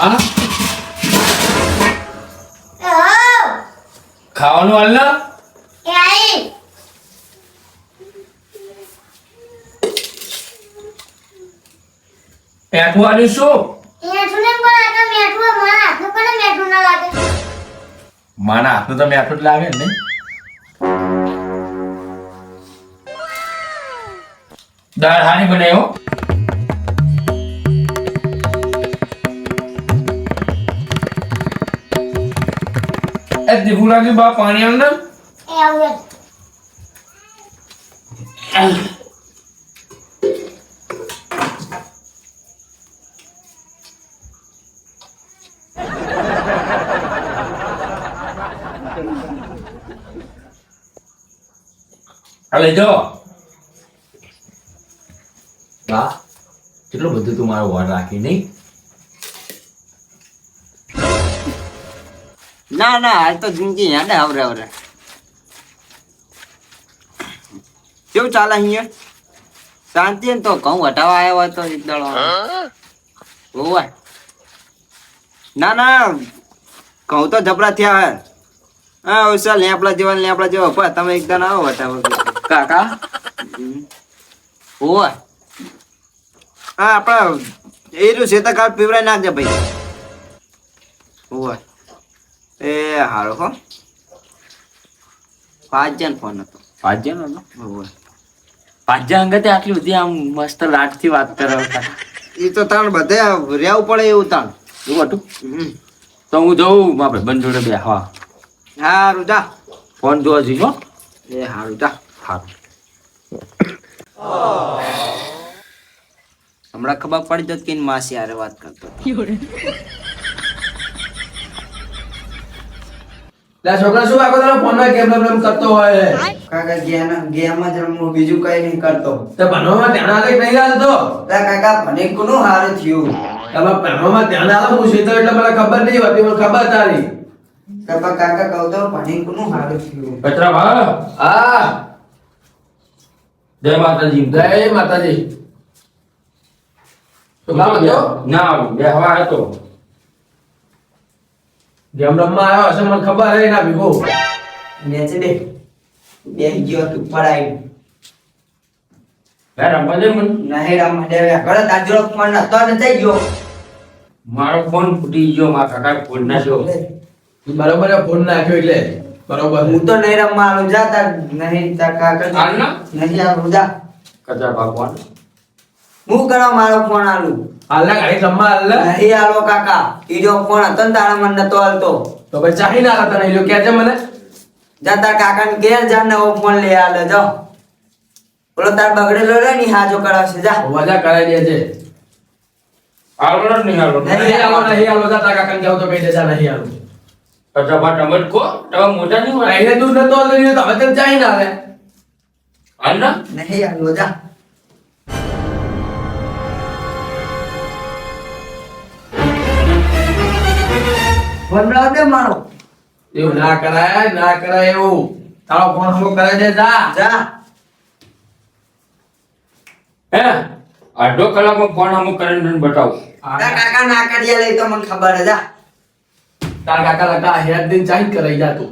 હા. ખાવાનું હાલ ના? પેઠું આલ્યું શું માના હાથનું તો મેઠું જ લાગે ને દાળ હાની બનાવ્યો એ દીવું લાગ્યું બા પાણી અંદર એ આવું એમ. આ લઈ જાઓ બા કેટલું બધું તું મારો વાર રાખી નહીં ના ના હાલ તો જિંદગી યાદ આવરે આવરે. કેવું ચાલે અહીંયા? શાંતિ ને તો? ઘઉં હટાવા આવ્યો હતો એક દાડો ના ના, ઘઉં તો જબરા થયા હે. હા ચાલ લેપડા જેવા લેપડા જેવા. પણ તમે એકદમ આવો હટાવો. કાકા? હોવે. હા, આપણા, એ રહ્યું શેતા કાળ પીવડાઈ નાખજે ભાઈ. હોવે. એ હારો હો. પાંચ ફોન હતો. પાંચ જણ હતો? હોવે. પાંચ જણ અંગતે આટલી બધી આમ મસ્ત લાટથી વાત કરે એ તો તાણ બધે રહેવું પડે એવું તાણ. એવું હતું? તો હું જઉં મારા ભાઈ બંધ જોડે હા. હારું જા. ફોન જોવા જઈશ હો. એ હારું જા. સારું હમણાં ખબર પડી જત કે માસી આરે વાત કરતો લે છોકરા શું આખો તારો ફોનમાં ગેમ રમ રમ કરતો હોય? કાકા ગેમ ગેમ જ રમવું બીજું કઈ નહીં કરતો. તે ભણવામાં ધ્યાન આલે નહીં આલતો? કાકા મને કોનું હારું થયું? તમે ભણવામાં ધ્યાન આલો હું તો એટલે મને ખબર નહીં હોતી મને ખબર તારી. કાકા કાકા કહું તો મને કોનું હારું થયું? કચરા ભા. હા. જય માતાજી. જય માતાજી. તો કામ હતો ના બેહવા હતો. ગેમ રમવા આવ્યો હશે મને ખબર હે ના ભીખો નેચે દે બે ગયો તું પડાઈ. બે રમવા દે મને. નહીં રમ દે ઘરે તાજરો ફોન નતો ને થઈ ગયો. મારો ફોન ફૂટી ગયો મારા કાકા ફોન નાખ્યો ઈ બરોબર એ ફોન નાખ્યો એટલે. બરોબર. હું તો નહીં રમવા આલું જા તાર નહીં તાર કાકા હાલ ના? નહીં આ જા. કચરા ભગવાન હું કરવા મારો ફોન આલું? હાલના ગાડી રમવા હાલ? નહીં આલો કાકા. ઈ જો કોણ હતો ને તારા મને નતો હાલતો. તો ભાઈ ચાહી ના હતા નહીં કે છે મને? જા તાર કાકા ને ઘેર જા નવો ફોન લઈ આલે જો. ઓલો તાર બગડેલો રે ની હાજો કરાવશે જા. મજા કરાઈ દેજે છે. ન નહીં આવડો નહીં આલો નહીં આલો જા તારા કાકાને કહેવું તો કહી દેજા નહીં આલો અચ્છા તમે જ કહો. તમે મોટા નહીં હોય. એને તું નતો લઈને તો હવે તો ચાહી ના રે હાલ ના. નહીં આલો જા. દે મારો? એવું ના કરાય ના કરાય એવું. તારો ફોન શું કરાઈ દે જા. જા. હે અડધો કલાકમાં ફોન અમુક કરીને તને બતાવું. તાર કાકા ના કર્યા લઈ તો મને ખબર હે જા. તારા કાકા લગતા હેર દિન ચાઈ કરાઈ જા તું.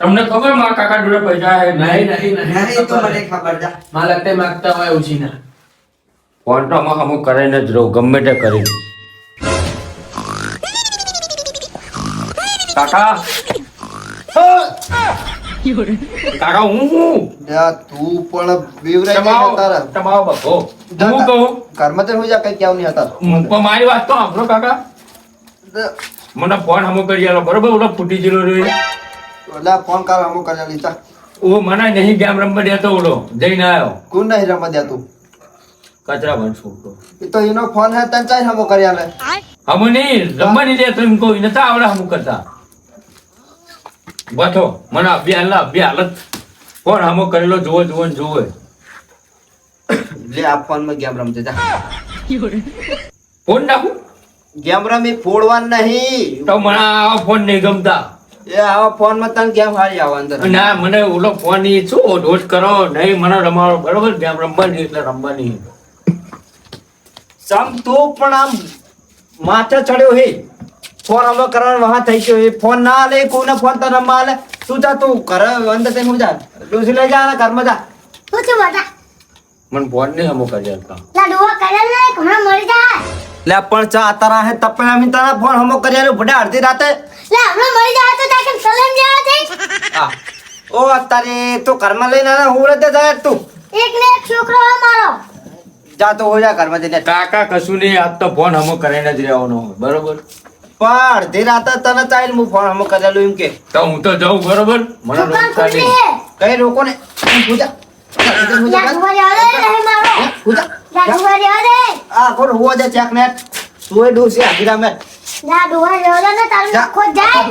તમને ખબરમાં કાકા જોડે પૈસા હે નહીં નહીં નહીં તો મને ખબર જા. માં લગતે માગતા હોય ઉછી ના ફોન તો અમુક અમુક કરીને જ રહું ગમે તે કરી કાકા. કાકા હું હું? તું પણ તમારો જાય તારા. તમારો બકો હું કહું? તો હું જા કઈ કેવું નહીં હતા પણ મારી વાત તો સાંભળો કાકા. મને ફોન અમુક કરી આલો. બરોબર ઓલો ફૂટી ગયેલો રે આ ફોન કર અમુક કર્યા લીધા ઓ મને નહીં ગેમ રમવા દેતો ઓલો. જઈને આવ્યો કોણ નહીં રમવા દે તું કચરા બન છોકરો એ તો એનો ફોન હે તને ચાઈ હમો કર્યા લે હમુ નહીં રમવા નહીં દેતો એમ કહું. નતા આવડે હમુ કરતા. બઠો મને અભ્યાસ હાલ અભ્યાસ હાલત આમો કરેલો? જુઓ જુઓ ને જુઓ લે આ ફોનમાં ગેમ રમજે જા. ફોન નાખું? ગેમ રમી ફોડવા નહીં. તો મને આવા ફોન નહીં ગમતા. એ આવા ફોનમાં તને ગેમ હારી આવા અંદર. ના મને ઓલો ફોનની શું દોષ કરો? નહીં મને રમાડો. બરોબર? ગેમ રમવાની એટલે રમવાની. સમ તો પણ આમ માથે ચડ્યો હે. ફોન અમે કરવાનો વહા થઈ ગયો. એ ફોન ના આલે કોઈને ફોન તને રમવા આલે તું જા તું? ઘર અંદર તને હું જા. ડોસી લઈ જા અને ઘરમાં જા. શું થયું બટા મને ફોન નહીં હમો કરી આલતા લા ડોહા કરેલ ને ઘણા મરી જાય. લે પણ ચા તારા હે તપે અમે તારા ફોન હમો કરી આલ્યો. ભડા અડધી રાતે. લે હમણાં મરી જાય તો તાકે સલામ જવા દે ઓ અત્યારે તો ઘરમાં લઈને આને હું રતે જાય તું. એક ને એક છોકરો હે મારો. જા તો હો જા ઘરમાં જઈને. કાકા કશું નહીં આજ તો ફોન હમો કરીને જ રહેવાનો બરોબર? પણ અડધી રાતે તને ચાલ હું ફોન હમો કરી આલ્યો એમ કે. તો હું તો જાઉં બરોબર? મને રોકતા નહીં. કઈ રોકો ને? પૂજા જા હું લા જા ડોહા જવા દે નહીં મારો હું જા. લા ડોહા જવા દે આ કોણ હુવા દે ચેક નેટ તું એ ડોસી હાજીરા મેં. લા ડોહા જવા દે ને તારું જા. નખો જાય.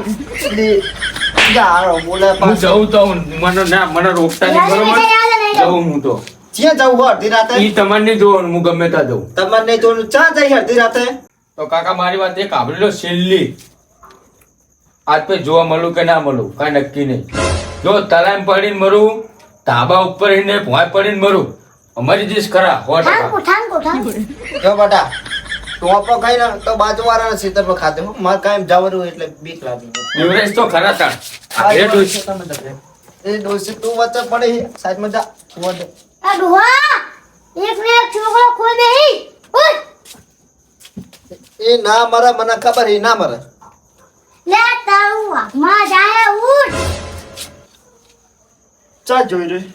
જા હારો બોલે હું પાછો. મને મને રોકતા નહીં બરોબર? યાર, યાર, યાર. જાઉં હું તો. ક્યાં જવું હોય રાતે? તમારે નહીં જોવાનું હું ગમે ત્યાં જાઉં. તમારે નહીં જોવાનું. ચા જઈ અડધી રાતે? તો કાકા મારી વાત એક આભરી લો છેલ્લી. આજ પછી જોવા મળું કે ના મળું કાંઈ નક્કી નહીં. જો તલામ પડીને મરું ધાબા ઉપર રહીને ભોંય પડીને મરું અમારી જીસ ખરા ઠાંકો જો બટા ટોપો ખાઈ ને તો બાજુ વાળાના સીતર પર ખાતે. મારે કાંઈ જવાનું એટલે બીક લાગી એવરેજ તો ખરા તા એ ડોસી. એ ડોસી તું વચ્ચે પડે સાચમાં જા હુવા આ ડોહા એક ને એક છોકરો ખોઈ દે ઉઠ. એ ના મરે મને ખબર એ ના મરે. લે તારું માં જાય ઉઠ. ચા જોઈ રહી.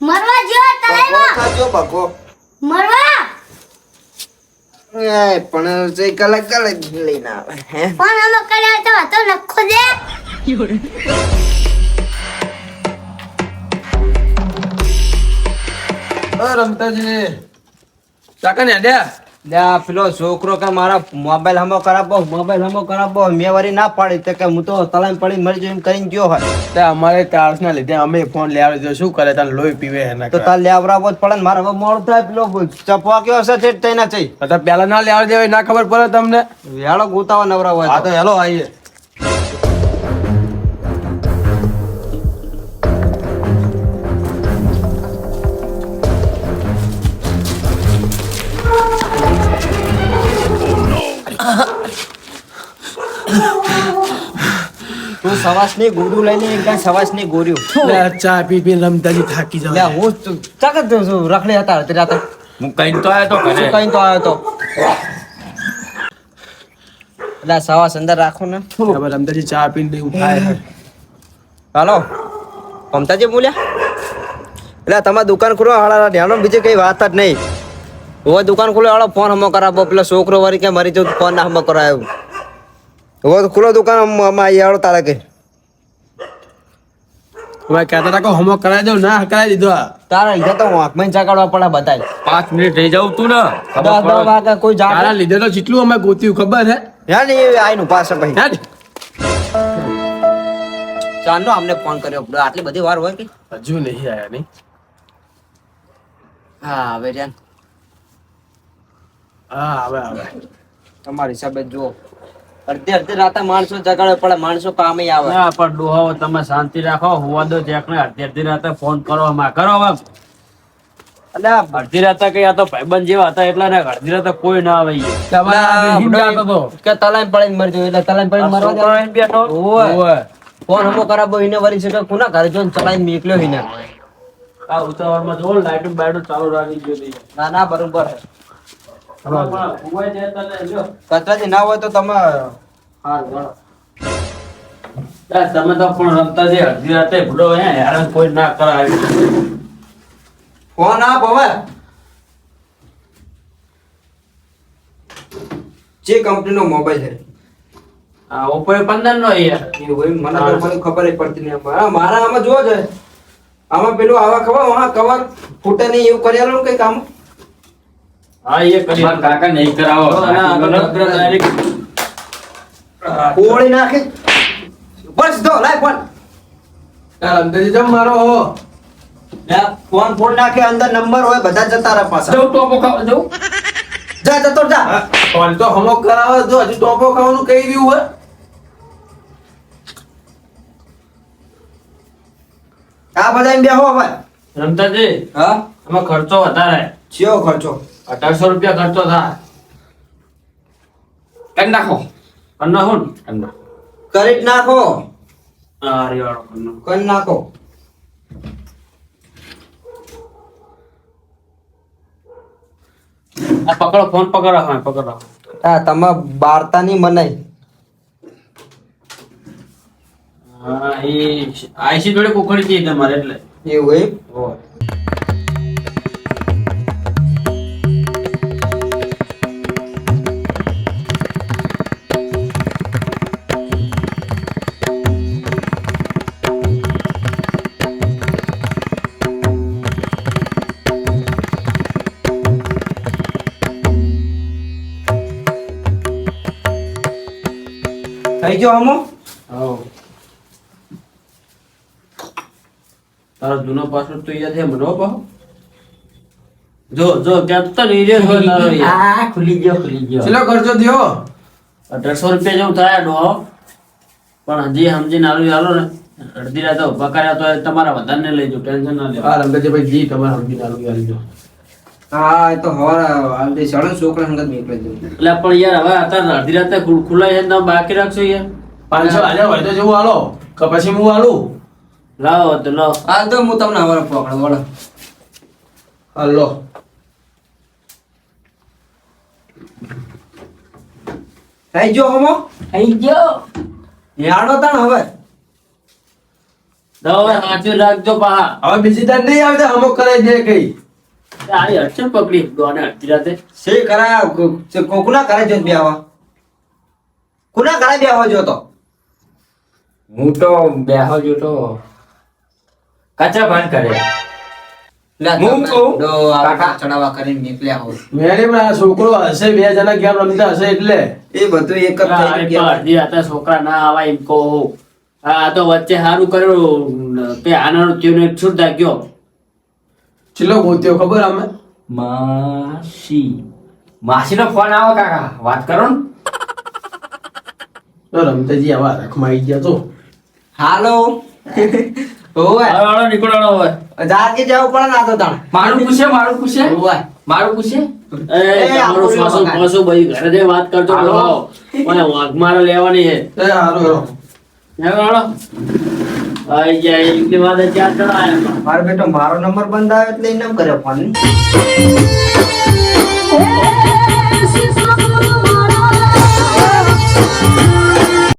મરવા જો તળાઈમાં ખાજો બકો મરવા. એ પણ જે કલાક કલાક લઈને આવે હે. પણ અમે કર્યા તો તો લખો દે. રમતાજી. કાકા ને અડ્યા લે પેલો છોકરો કે મારા મોબાઈલ હમો કરાવો મોબાઈલ હમો કરાવો મેં વરી ના પાડી તો કે હું તો તલામ પડી મરી જઈને કરીને ગયો હોય. તે અમારે ચાર્જ ના લીધે અમે ફોન લે આવ્યો શું કરે તને લોહી પીવે એને તો તાર લેવરાવો જ પડે ને મારે હવે મોડું થાય પેલો ચપવા કયો હશે છે તઈ ના ચઈ તો પેલા ના લે દેવાય ના ખબર પડે તમને. વેળો ગુતાવા નવરા હોય હા તો. હેલો આવીએ તું સવાસ ને ગોરું લઈને એક ગાય સવાસ ને ગોર્યું. ચા પી પી રમતાજી થાકી લે જાવ હું તું- ચાકત રખડે હતા રાતે હું કઈ તો આવ્યો તો ઘરે. કઈ તો આવ્યો તો. એટલે સવાસ અંદર રાખો ને. હવે રમતાજી ચા પીને ઉઠાય. હાલો. મમતાજી બોલ્યા? એટલે તમારે દુકાન ખુલો હાડા ધ્યાનો બીજી કઈ વાત જ નહીં. હવે દુકાન ખુલો હાડો ફોન હમો કરાવો. પેલો છોકરો વળી કે મરી જવું ફોન ના હમો કરાયો. હવે ખુલ્લો દુકાન હમ તારે કે. હવે કહેતા હતા કે હોમવર્ક કરાવી દઉં. ના કરાવી દીધો. તારા લીધે તો પડે પાંચ મિનિટ રહી જાઉં તું ને. દસ દસ વાગે કોઈ તારા લીધે તો જેટલું અમે ગોત્યું ખબર હે? હે એ આઈનું પાસે ભાઈ. ચાંદો અમને ફોન કર્યો. આટલી બધી વાર હોય કે? હજુ નહીં આયા નહીં હા હવે હા હવે હવે તમારી હિસાબે જુઓ. અડધી અડધી રાતે માણસો જગાડે પડે માણસો કામે આવે ના પણ ડોહાઓ તમે શાંતિ રાખો હોવા દો જેકને અડધી અડધી રાતે ફોન કરો માં કરો હવે એટલે અડધી રાતે કઈ આ તો ભાઈબંધ જેવા હતા એટલે ને અડધી રાતે કોઈ ના આવે. કે તલાઈ પડીને મરી જવું એટલે તલાઈ પડીને મરવા જાય. બેઠો. ઓવે. ફોન હમો હોય ને વરી છે કે કોના ઘરે જોન ચલાઈ નીકળ્યો એને આ ઉતાવળમાં જો લાઈટ બાઈટ ચાલુ રાખી દીધી ના ના બરોબર છે કચરાજી ના હોય તો તમે તમે તો પણ રમતા જે અડધી રાતે ભૂલો હે હેરાન કોઈ ના કરાય ફોન આપ હવે. જે કંપનીનો મોબાઈલ છે. આ ઓપ્પો પંદર નો યાર. એ હોય મને તો મને ખબર ય પડતી નહીં આમાં. મારા આમાં જોવો છે. આમાં પેલું આવા ખબર હા કવર ફૂટે નહીં એવું કરેલું કઈ કામ હા એ કરી કાકા નહીં કરાવો. ના, આ તો ડોક્ટર direct ઓળી નાખી. બસ દો લાય ફોન. આ રમતાજી જમ મારો હો. ફોન ફોન નાખે અંદર નંબર હોય બધા જતા રહે પાછા. જવું તો ખાવા જવું જા જતો જા. ફોન તો હોમવર્ક કરાવે જો હજુ ટોપો ખાવાનું કહી રહ્યું હોય. આ બધા બેહો હવે. રમતાજી હા? એમાં ખર્ચો વધારે. ચિયો ખર્ચો? અઢારસો રૂપિયા ખર્ચો થાય. કરી નાખો. કરી નાખો. કરી નાખો. કરી નાખો. પકડો ફોન પકડો હા પકડો. હા તમે વાર્તાની મનાઈ. હા એ આઈસી જોડે કોકડી છે તમારે એટલે. એવું એમ? હોય. થઈ ગયો હમો તારો જૂનો પાસવર્ડ તો યાદ છે મનો હો જો જો કેપ્ટન ઈ રહ્યો છે તારો આ ખુલી ગયો ખુલી ગયો. ચલો ખર્ચો થયો અઢારસો રૂપિયા જેવું થાય ડો પણ હજી સમજીને આલુ આલો ને. અડધી રાતે ઊભા કર્યા તો તમારા વધારે લઈ જાઓ ટેન્શન ના લેવા હા રમતજીભાઈ જી તમારે સમજી નાલું આલી જો હા એ તો હવાર આ સળન છોકરા સંગત નીકળી જવું. એટલે પણ યાર હવે અત્યારે અડધી રાતે ખુલ્લા છે તમે બાકી રાખશો યાર? પાંચસો હાજર હોય તો જેવું હાલો. કે પછી હું હાલું? લાવો તો લાવો. હાલ તો હું તમને હવાર પકડો વળો હાલો. થઈ ગયો હમો? થઈ ગયો. યાડો તાણ હવે. હવે સાચું રાખજો પાહા. હવે બીજી તાર નહીં આવે તો અમુક કરે છે કઈ. આ અડચણ પકડી ડોને અડધી રાતે. સે કરા કોકના કરે જો બેવા કુના કરે બેવા જો તો? હું તો બેહો જો તો કાચા ભાન કરે. હું કહું, કાકા. ચડાવા કરીને નીકળ્યા હો મેરે પણ આ છોકરો હશે બે જણા ગેમ રમતા હશે એટલે? એ બધું એક જ ગયા. અડધી રાતે છોકરા ના આવા એમ કહો. આ તો વચ્ચે સારું કર્યું તે આનો ત્યોને છૂટ દાગ્યો ચિલ્લો ગોત્યો ખબર અમે માસી. માસીનો ફોન આવો કાકા. વાત કરો ને. તો રમતાજી આવા રખમાં આવી ગયા તો હાલો. ઓય હાલો હાલો નીકળો હાલો હવે જવું પડે ના તો તાણ. મારું પૂછે મારું પૂછે? ઓય મારું પૂછે? એ તમારું ભાઈ ઘરે વાત કરતો હાલો. બોલો ઓય વાઘ મારે લેવાની છે. એ હારો હારો હાલો. મારો બેટો મારો નંબર બંધ આવે એટલે એને કરે ફોન